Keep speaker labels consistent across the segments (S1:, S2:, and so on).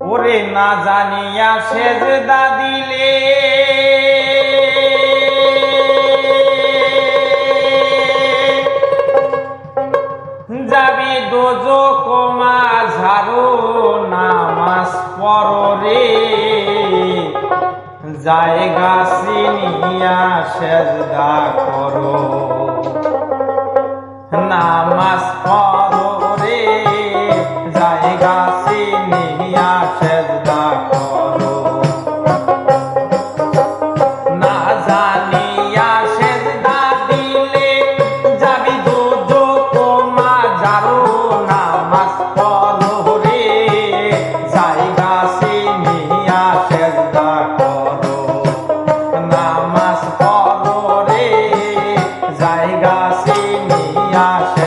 S1: ওরে না জানিয়া সেজদা দিলে। যাবি দোজো কমা ঝাড়ো নামাজ পরে জায়গা সিনিয়া সেজদা করো। নামাজ পর কাছে নিয়ে আস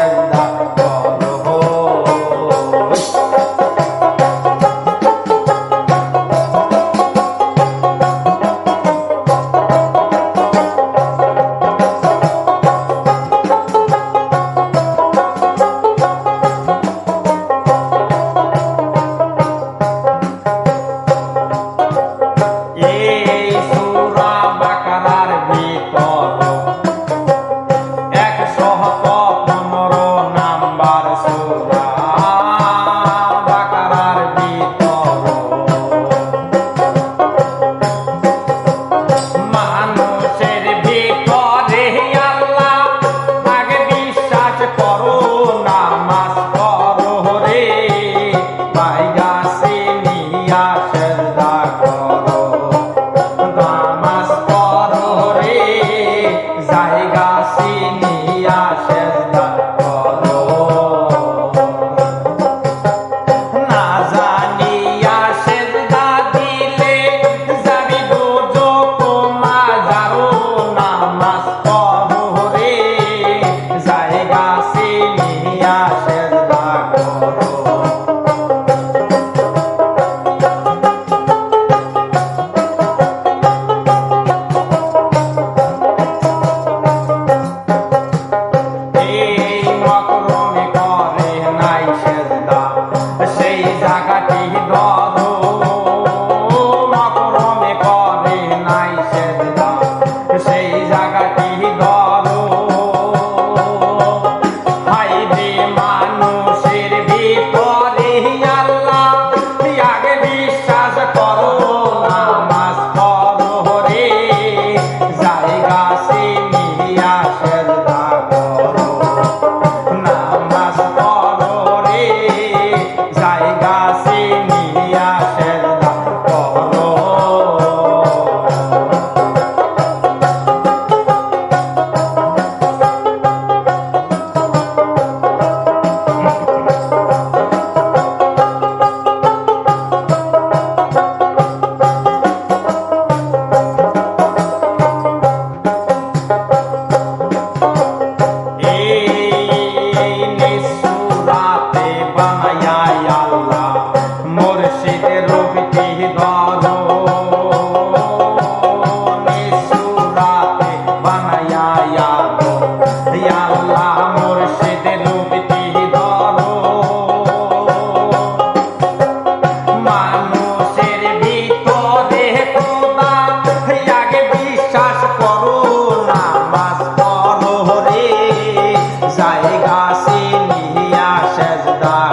S1: Rafael. guardar